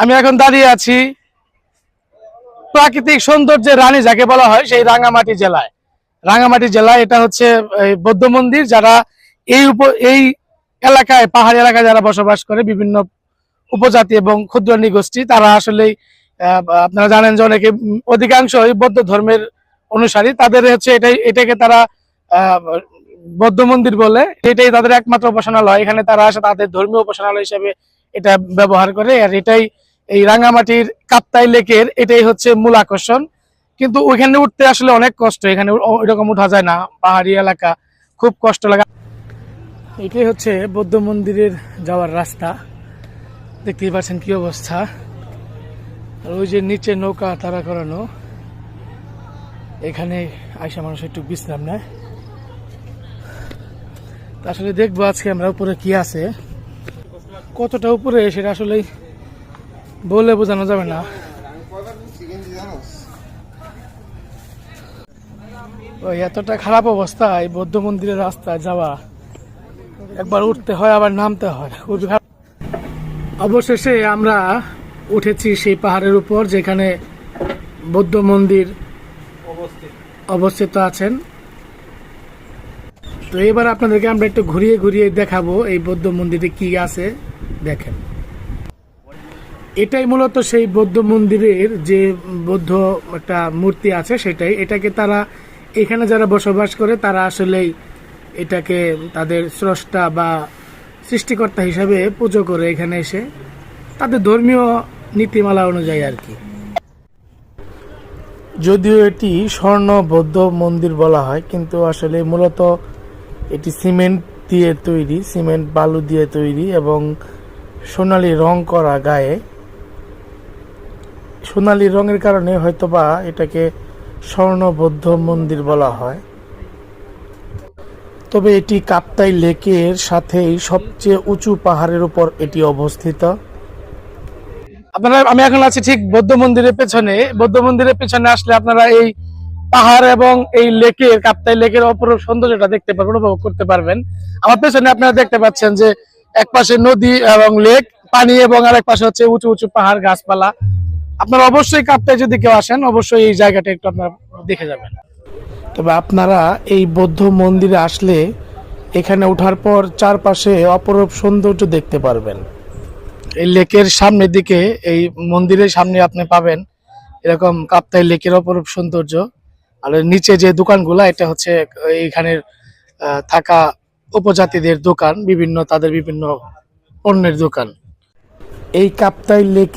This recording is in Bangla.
আমি এখন দাঁড়িয়ে আছি প্রাকৃতিক সৌন্দর্যের রানী যাকে বলা হয় সেই রাঙামাটি জেলায়। রাঙামাটি জেলায় এটা হচ্ছে বৌদ্ধ মন্দির যারা এই উপ এই এলাকায় পাহাড়ি এলাকায় যারা বসবাস করে বিভিন্ন উপজাতি এবং ক্ষুদ্র নিগোষ্ঠী তারা আসলেই আহ, আপনারা জানেন যে অনেকে অধিকাংশ অধিকাংশই বৌদ্ধ ধর্মের অনুসারী। তাদের হচ্ছে এটাই এটাকে তারা বৌদ্ধ মন্দির বলে। এটাই তাদের একমাত্র উপাসনালয়। এখানে তারা আসে তাদের ধর্মীয় উপাসনালয় হিসেবে এটা ব্যবহার করে। আর এটাই এই রাঙামাটির কাপ্তাই লেকের এটাই হচ্ছে মূল আকর্ষণ। কিন্তু ওইখানে উঠতে আসলে অনেক কষ্ট, এখানে ওইরকম উঠা যায় না। পাহাড়ি এলাকা, খুব কষ্ট লাগে এটাই হচ্ছে বৌদ্ধ মন্দিরের যাওয়ার রাস্তা। দেখতেই পাচ্ছেন কি অবস্থা। আর ওই যে নিচে নৌকা তারা করানো, এখানে আইসা মানুষ একটু বিশ্রাম নেয়। তা আসলে দেখব আজকে আমরা উপরে কি আছে। কতটা উপরে সেটা আসলে বলে বোঝানো যাবে না। ওই এতটা খারাপ অবস্থা এই বৌদ্ধ মন্দিরের রাস্তায় যাওয়া, একবার উঠতে হয়, আবার নামতে হয়। অবশেষে আমরা উঠেছি সেই পাহাড়ের উপর যেখানে বৌদ্ধ মন্দির অবস্থিত আছেন। তো এবার আপনাদেরকে আমরা একটু ঘুরিয়ে ঘুরিয়ে দেখাবো এই বৌদ্ধ মন্দিরে কি আছে। দেখেন। এটাই মূলত সেই বৌদ্ধ মন্দিরের যে বৌদ্ধ একটা মূর্তি আছে সেটাই। এটাকে তারা, এখানে যারা বসবাস করে তারা আসলেই এটাকে তাদের স্রষ্টা বা সৃষ্টিকর্তা হিসাবে পুজো করে এখানে এসে তাদের ধর্মীয় নীতিমালা অনুযায়ী আর কি। যদিও এটি স্বর্ণ বৌদ্ধ মন্দির বলা হয়, কিন্তু আসলে মূলত এটি সিমেন্ট দিয়ে তৈরি, সিমেন্ট বালু দিয়ে তৈরি এবং সোনালি রং করা গায়ে সোনালি রঙের কারণে হয়তোবা এটাকে স্বর্ণ বৌদ্ধ মন্দির বলা হয়। তবে এটি কাপ্তাই লেকের সাথেই সবচেয়ে উঁচু পাহাড়ের উপর এটি অবস্থিত। আপনারা, আমি এখন আছি ঠিক বৌদ্ধ মন্দিরের পেছনে। বৌদ্ধ মন্দিরের পেছনে আসলে আপনারা এই পাহাড় এবং এই লেকের, কাপ্তাই লেকের অপরূপ সৌন্দর্যটা দেখতে পারবেন, উপভোগ করতে পারবেন। আমার পেছনে আপনারা দেখতে পাচ্ছেন যে এক পাশে নদী এবং লেক, পানি এবং আরেক পাশে হচ্ছে উঁচু উঁচু পাহাড়, গাছপালা। আপনারা অবশ্যই কাপ্তাই যদি কেউ আসেন অবশ্যই এই জায়গাটা একটু আপনারা দেখে যাবেন। তবে আপনারা এই বৌদ্ধ মন্দিরে আসলে এখানে ওঠার পর চারপাশে অপরূপ সৌন্দর্য দেখতে পারবেন। এই লেকের সামনের দিকে এই মন্দিরের সামনে আপনি পাবেন এরকম কাপ্তাই লেকের অপরূপ সৌন্দর্য। আর নিচে যে দোকানগুলা এটা হচ্ছে এইখানের থাকা উপজাতিদের দোকান বিভিন্ন তাদের বিভিন্ন পণ্যের দোকান। এই কাপ্তাই লেক